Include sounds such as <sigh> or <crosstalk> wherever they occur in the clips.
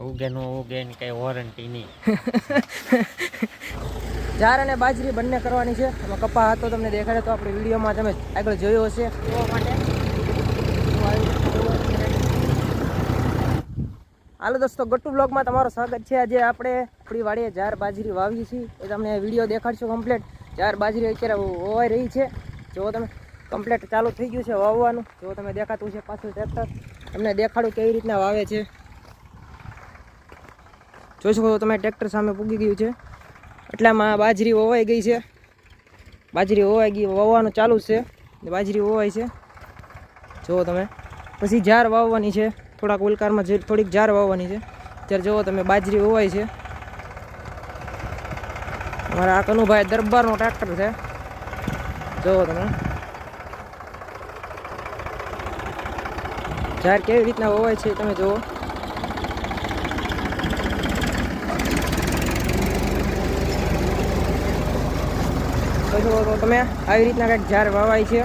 ઉગે નો ઉગે ને કઈ વોરંટી નહીં. <laughs> જાર અને બાજરી બંને કરવાની છે. એમાં કપા હતો તમને દેખાડે તો આપણે વિડીયોમાં તમે આગળ જોયો હશે. જોવા માટે. હાલો દોસ્તો ગટ્ટુ બ્લોગમાં તમારું સ્વાગત છે. આજે આપણે આપણી વાડીએ જાર બાજરી વાવી છીએ. એ તમને વીડિયો દેખાડશું કમ્પ્લીટ જાર બાજરી અત્યારે વવાઈ રહી છે. જો તમે કમ્પ્લીટ ચાલુ થઈ ગયું છે વાવવાનું. જો તમે દેખાતું છે પાછું ટ્રેક્ટર તમને દેખાડું કેવી રીતના વાવે છે. જોઈ શકો તમે, ટ્રેક્ટર સામે પૂગી ગયું છે. એટલામાં બાજરી વવાઈ ગઈ છે. બાજરી વવાઈ ગઈ, વવાનું ચાલુ છે. બાજરી વવાય છે. જુઓ તમે. પછી જાર વાવવાની છે. થોડાક ઉલકારમાં જે થોડીક જાર વાવવાની છે. ત્યારે જુઓ તમે, બાજરી વવાય છે. અમારા આ કનુભાઈ દરબારનો ટ્રેક્ટર છે. જુઓ તમે. જાર કેવી રીતના વવાય છે તમે જુઓ. જોઈ તો છો તમે આવી રીતના કંઈક ઝાડ વાવાય છે.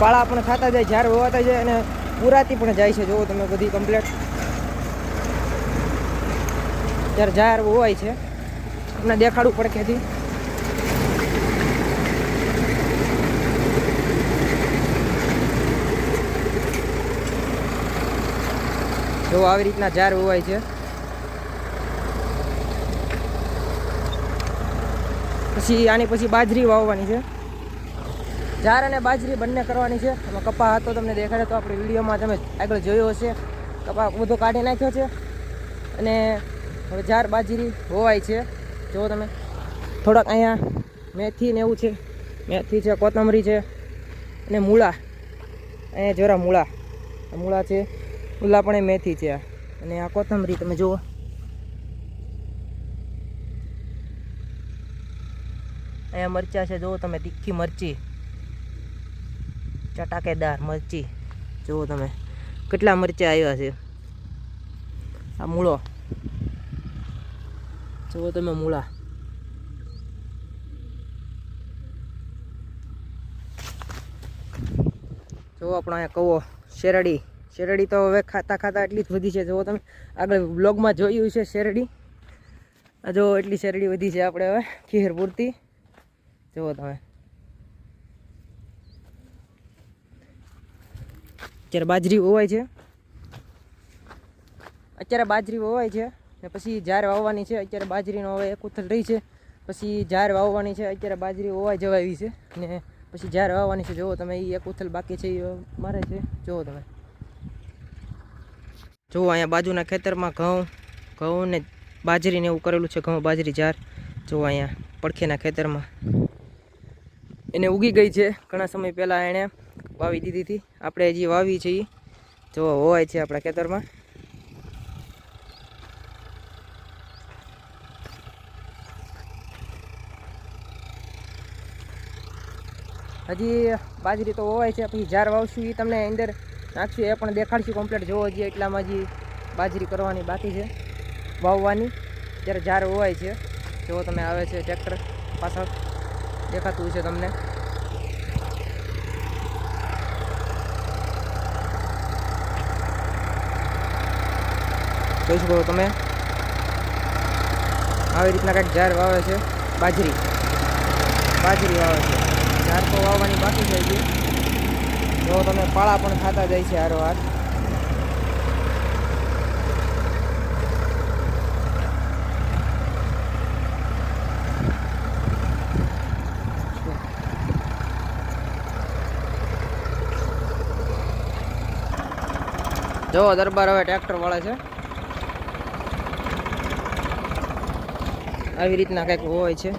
પાળા પણ થતા જાય, ઝાડ વવાતા જાય અને પુરાતી પણ જાય છે. જુઓ તમે બધી કમ્પ્લેટ ત્યારે ઝાડ વવાય છે, તમને દેખાડવું પડે ક્યાંથી? જો આવી રીતના ઝાડ વવાય છે. પછી આની પછી બાજરી વાવવાની છે. જાર અને બાજરી બંને કરવાની છે. એમાં કપા હતો તમને દેખાડે તો આપણે વિડીયોમાં તમે આગળ જોયો હશે. કપા બધો કાઢી નાખ્યો છે. અને હવે જાર બાજરી હોવાય છે. જુઓ તમે થોડાક અહીંયા મેથી ને એવું છે. મેથી છે, કોથમરી છે અને મૂળા. અહીંયા જરા મૂળા. મૂળા છે. મૂળા પણ મેથી છે અને આ કોથમરી તમે જુઓ. અહીંયા મરચા છે, જુઓ તમે તીખી મરચી. ચટાકેદાર મરચી. જુઓ તમે કેટલા મરચા આવ્યા છે. આ મૂળો. જુઓ તમે મૂળા. જુઓ આપણો અહીંયા કવો શેરડી. શેરડી તો હવે ખાતા ખાતા એટલી જ વધી છે. જુઓ તમે આગળ બ્લોગમાં જોયું છે શેરડી. જો એટલી શેરડી વધી છે આપણે હવે ખીર પૂરતી. જુઓ તમે. અત્યારે બાજરી વવાય છે. અત્યારે બાજરી વવાય છે ને પછી જાર વાવવાની છે. અત્યારે બાજરીનો હવે એક ઉથલ રહી છે. પછી જાર વાવવાની છે. અત્યારે બાજરી વવાઈ જવાવી છે ને પછી જાર વાવવાની છે. જુઓ તમે એ એક ઉથલ બાકી છે એ મારે છે. જુઓ તમે. જુઓ અહીંયા બાજુના ખેતરમાં ઘઉં ઘઉં ને બાજરીને એવું કરેલું છે. ઘઉં, બાજરી, જાર. જુઓ અહીંયા પડખેના ખેતરમાં. એને ઉગી ગઈ છે. ઘણા સમય પહેલાં એણે વાવી દીધી હતી. આપણે હજી વાવી છે એ જો હોવાય છે આપણા ખેતરમાં. હજી બાજરી તો હોવાય છે. પછી જાર વાવશું એ તમને અંદર નાખશું. એ પણ દેખાડશું કમ્પ્લીટ જોવો જોઈએ એટલામાં હજી બાજરી કરવાની બાકી છે. વાવવાની. ત્યારે જાર હોવાય છે. જો તમે આવે છે ટ્રેક્ટર પાછળ. દેખાતું છે તમને. જોઈ શકો તમે. આવી રીતના કંઈક ઝાડ વાવે છે. બાજરી. બાજરી વાવે છે. ઝાડ તો વાવવાની બાકી છે. હજી જો તમે પાળા પણ ખાતા જાય છે હારો હાથ જો દરબાર હવે ટ્રેક્ટર વાળે છે. આવી રીતના કંઈક હોય છે.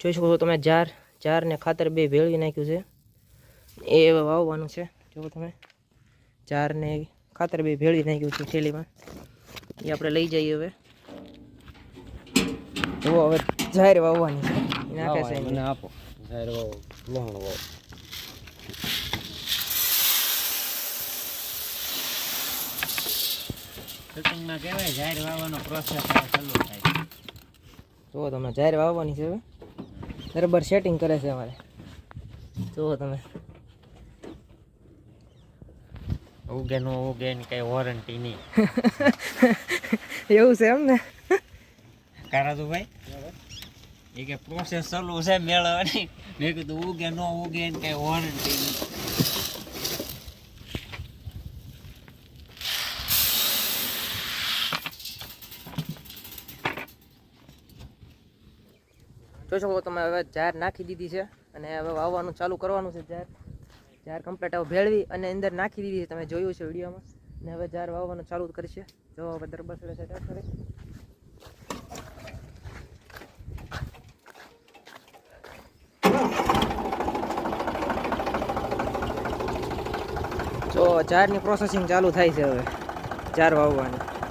જોઈ શકો છો તમે જાર જાર ને ખાતર બે ભેળવી નાખ્યું છે. એ વાવવાનું છે. જુઓ તમે જાર ને ખાતર બે ભેળવી નાખ્યું છે થેલીમાં. એ આપણે લઈ જઈએ હવે. જુઓ હવે જાહેર વાવવાની છે. નાખે છે આપો. જાહેર વાવો લોહણ વાવો. શૂટિંગમાં કહેવાય જાહેર વાવવાનો પ્રોસેસ ચાલુ થાય તો તમે જાહેર વાવવાની છે બરાબર સેટિંગ કરે છે અમારે. જુઓ તમે. ઉગે નો ઉગે ને કઈ વોરંટી નહીં. એવું છે એમ ને? કારાતું ભાઈ એ કે પ્રોસેસ ચાલુ છે મેળવવાની. મેં કીધું ઉગે નો ઉગે ને કઈ વોરંટી નહીં જોઈ શકો તમે હવે જાર નાખી દીધી છે અને હવે વાવવાનું ચાલુ કરવાનું છે જાર જાર કમ્પ્લેટ હવે ભેળવી અને અંદર નાખી દીધી છે. તમે જોયું છે વિડીયોમાં. અને હવે જાર વાવવાનું ચાલુ કરશે. જો હવે દરબાર સડે છે. જો જાહેરની પ્રોસેસિંગ ચાલુ થાય છે હવે. જાર વાવવાની.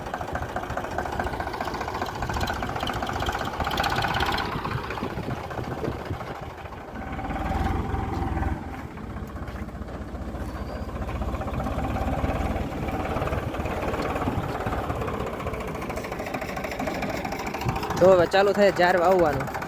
ચાલુ થાય જાર વાવવાનું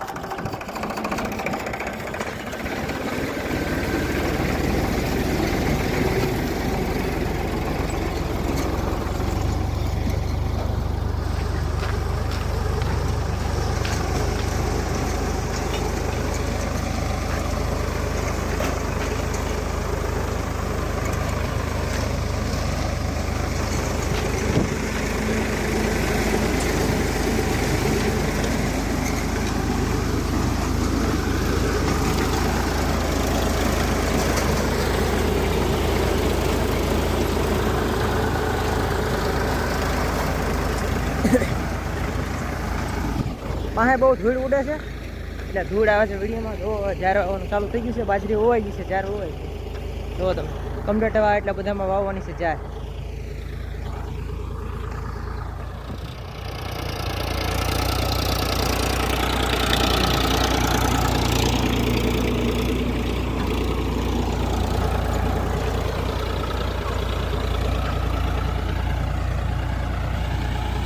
પાસે બહુ ધૂળ ઉડે છે. એટલે ધૂળ આવે છે વિડીયોમાં. જો જ્યારે આવવાનું ચાલુ થઈ ગયું છે, બાજરી હોવાઈ ગઈ છે, જ્યારે હોવાઈ ગઈ જો તમે કમ્પ્લીટ એવા એટલા બધામાં વાવવાની છે જાય.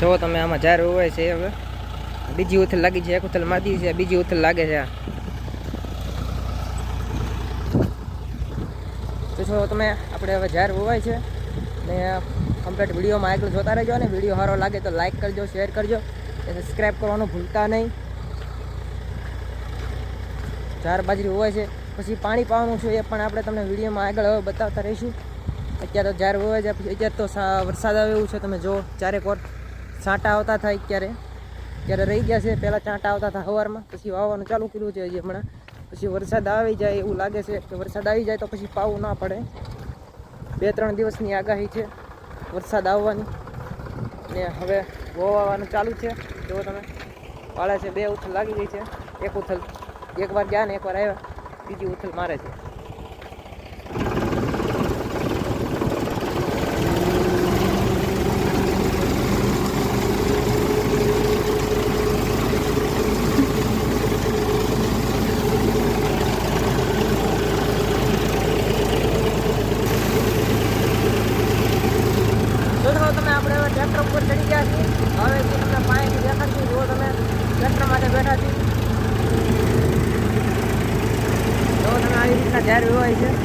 જો તમે આમાં જાર હોય છે હવે. બીજી ઉથલ લાગી છે, એક ઉથલ મારી છે, બીજી ઉથલ લાગે છે. તો છો તમે, આપણે હવે જાર વવાય છે. ને કમ્પ્લીટ વિડીયોમાં આગળ જોતા રહેજો ને વીડિયો સારો લાગે તો લાઈક કરજો શેર કરજો. અને સબસ્ક્રાઈબ કરવાનું ભૂલતા નહીં. જાર બાજરી હોય છે. પછી પાણી પાવાનું છે એ પણ આપણે તમને વિડીયોમાં આગળ હવે બતાવતા રહીશું. અત્યારે તો જાર હોય છે અત્યારે તો વરસાદ આવે એવું છે, તમે જો, ચારેક વાર છાંટા આવતા થાય અત્યારે. ત્યારે રહી ગયા છે. પહેલાં ચાંટા આવતા હતા સવારમાં પછી વાવવાનું ચાલુ કર્યું છે હજી હમણાં. પછી વરસાદ આવી જાય એવું લાગે છે કે વરસાદ આવી જાય તો પછી પાવું ના પડે. બે ત્રણ દિવસની આગાહી છે વરસાદ આવવાની. ને હવે વવાવાનું ચાલુ છે. જો તમે પાળે છે, બે ઉથલ લાગી ગઈ છે. એક ઉથલ, એક વાર ગયા ને એકવાર આવ્યા. બીજી ઉથલ મારે છે. フッ。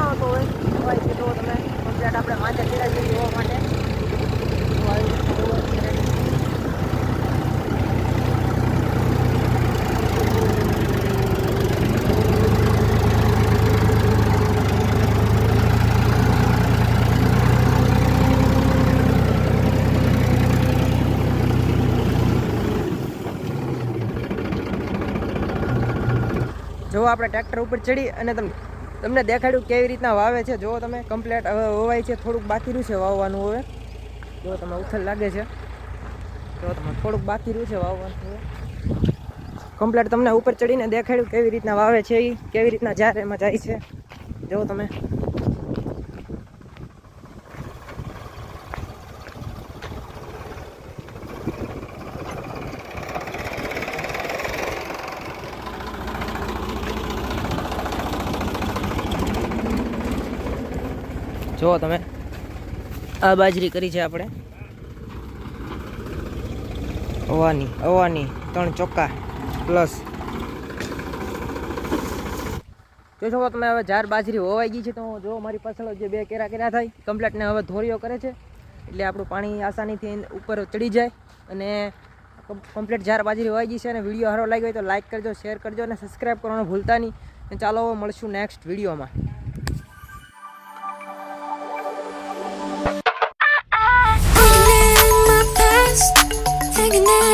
હોય કે હોય હોય કે તો તમે કમ્પ્લેટ આપણે માથે પીડા જઈએ જોવા માટે તો. જો આપણે ટ્રેક્ટર ઉપર ચડી અને તમને તમને દેખાડ્યું કેવી રીતના વાવે છે? જો તમે કમ્પ્લેટ હવે વવાય છે, થોડુંક બાકી રહ્યું છે વાવવાનું હવે. જો તમે, ઉથલ લાગે છે. જો તમે, થોડુંક બાકી રહ્યું છે વાવવાનું કમ્પ્લેટ તમને ઉપર ચડીને દેખાડ્યું કેવી રીતના વાવે છે એ કેવી રીતના જ્યારે એમાં જાય છે. જો તમે. જુઓ તમે આ બાજરી કરી છે આપણે. અવાની અવાની, ત્રણ ચોક્કા પ્લસ જો છો તમે હવે જાર બાજરી હોવાઈ ગઈ છે તો જો મારી પાછળ જે બે કેરા કેરા થાય કમ્પ્લેટને હવે ધોરીઓ કરે છે. એટલે આપણું પાણી આસાનીથી ઉપર ચડી જાય અને કમ્પ્લેટ જાર બાજરી હોવાઈ ગઈ છે અને વીડિયો સારો લાગ્યો હોય તો લાઈક કરજો શેર કરજો અને સબસ્ક્રાઈબ કરવાનું ભૂલતા નહીં. ચાલો મળશું નેક્સ્ટ વિડીયોમાં. night.